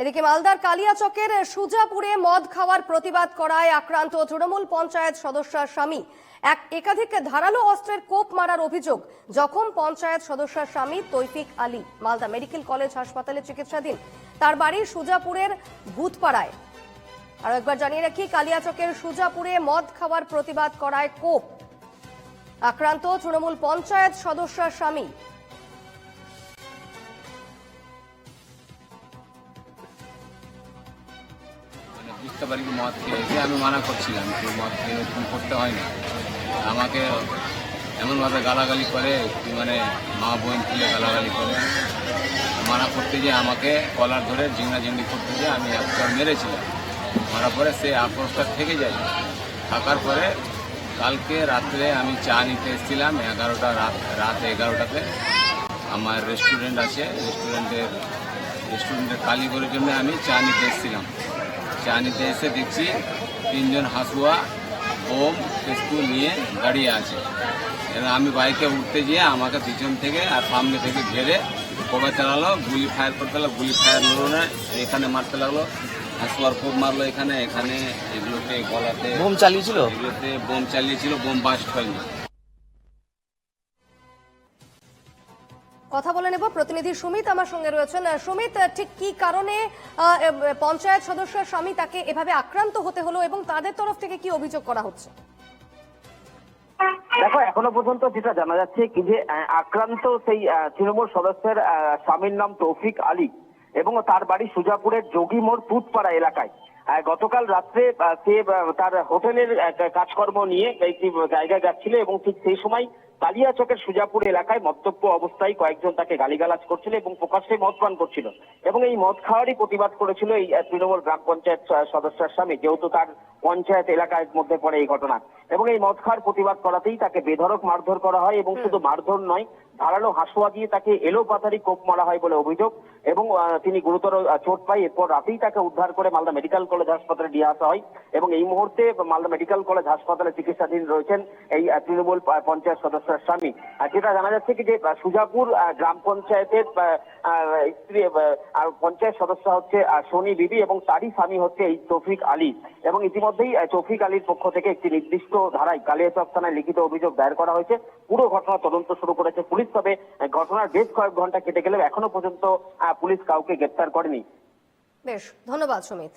এদিকে মালদার কালিয়াচকের সুজাপুরে মদ খাওয়ার প্রতিবাদ করায় আক্রান্ত তৃণমূল পঞ্চায়েত সদস্যার স্বামী। এক একাধিক ধারালো অস্ত্রের কোপ মারার অভিযোগ জখম পঞ্চায়েত সদস্যার স্বামী তৈফিক আলী, মালদা মেডিকেল কলেজ হাসপাতালে চিকিৎসাধীন। তার বাড়ি সুজাপুরের ভূতপাড়ায়। আর একবার জানিয়ে রাখি, কালিয়াচকের সুজাপুরে মদ খাওয়ার প্রতিবাদ করায় কোপ। আক্রান্ত তৃণমূল পঞ্চায়েত সদস্যার স্বামী বুঝতে পারি মদ খেয়েছে আমি মানা করছিলাম যে মদ খেয়ে এরকম করতে হয় না। আমাকে এমনভাবে গালাগালি করে মানে মা বোন তুলে গালাগালি করে। মানা করতে যে আমাকে কলার ধরে জিংড়া করতে যে আমি একবার মেরেছিলাম। মারার পরে সে আক্রোশটা থেকে যায়। থাকার পরে কালকে রাত্রে আমি চা নিতে এসেছিলাম, এগারোটা রাত রাত এগারোটাতে। আমার রেস্টুরেন্ট আছে রেস্টুরেন্টের রেস্টুরেন্টের কালীগড়ের জন্য আমি চা নিতে এসেছিলাম। চা নিতে এসে দেখছি তিনজন হাসুয়া বোম পেস্তুল নিয়ে দাঁড়িয়ে আছে। এবার আমি বাইকে উঠতে গিয়ে আমাকে পিছন থেকে আর সামনে থেকে ঘেরে কোবা চালালো গুলি ফায়ার করতে লাগল গুলি ফায়ার না এখানে মারতে লাগল হাসুয়ার কোপ মারলো এখানে এখানে এগুলোতে গলাতে বোম চালিয়েছিল? এগুলোতে বোম চালিয়েছিল বোম বাস্ট হয়নি। কথা বলে নেব। প্রতিনিধি সুমিত আমার সঙ্গে রয়েছেন। সুমিত ঠিক কি কারণে পঞ্চায়েত সদস্যের স্বামী তাকে এভাবে আক্রান্ত হতে হলো এবং তাদের তরফ থেকে কি অভিযোগ করা হচ্ছে? দেখো, এখনও পর্যন্ত যেটা জানা যাচ্ছে কি যে আক্রান্ত সেই তৃণমূল সদস্যের স্বামীর নাম তৌফিক আলী এবং তার বাড়ি সুজাপুরের যোগী যোগীমোড় পুতপাড়া এলাকায়। গতকাল রাত্রে সে তার হোটেলের কাজকর্ম নিয়ে একটি জায়গায় যাচ্ছিল এবং ঠিক সেই সময় কালিয়াচকের সুজাপুর এলাকায় মদ্যপ অবস্থায় কয়েকজন তাকে গালিগালাজ করছিল এবং প্রকাশ্যে মদ পান করছিল এবং এই মদ খাওয়ারই প্রতিবাদ করেছিল এই তৃণমূল গ্রাম পঞ্চায়েত সদস্যের স্বামী। যেহেতু তার পঞ্চায়েত এলাকার মধ্যে পড়ে এই ঘটনা। এবং এই মদ খাওয়ার প্রতিবাদ করাতেই তাকে বেধড়ক মারধর করা হয় এবং শুধু মারধর নয় ধারালো হাসুয়া দিয়ে তাকে এলো পাতারি কোপ মারা হয় বলে অভিযোগ, এবং তিনি গুরুতর চোট পায়। এরপর রাতেই তাকে উদ্ধার করে মালদা মেডিকেল কলেজ হাসপাতালে নিয়ে আসা হয়। এবং এই মুহূর্তে মালদা মেডিকেল কলেজ হাসপাতালে চিকিৎসাধীন রয়েছেন এই তৃণমূল পঞ্চায়েত সদস্যের স্বামী। যেটা জানা যাচ্ছে কি যে সুজাপুর গ্রাম পঞ্চায়েতের স্ত্রী পঞ্চায়েত সদস্য হচ্ছে সোনি বিবি এবং তারই স্বামী হচ্ছে এই তৌফিক আলী। এবং ইতিমধ্যেই তৌফিক আলীর পক্ষ থেকে একটি নির্দিষ্ট ধারায় কালিয়াচক থানায় লিখিত অভিযোগ দায়ের করা হয়েছে। পুরো ঘটনা তদন্ত শুরু করেছে পুলিশ। তবে ঘটনার বেশ কয়েক ঘণ্টা কেটে গেলেও এখনও পর্যন্ত পুলিশ কাউকে গ্রেপ্তার করেনি। বেশ, ধন্যবাদ, সুমিত।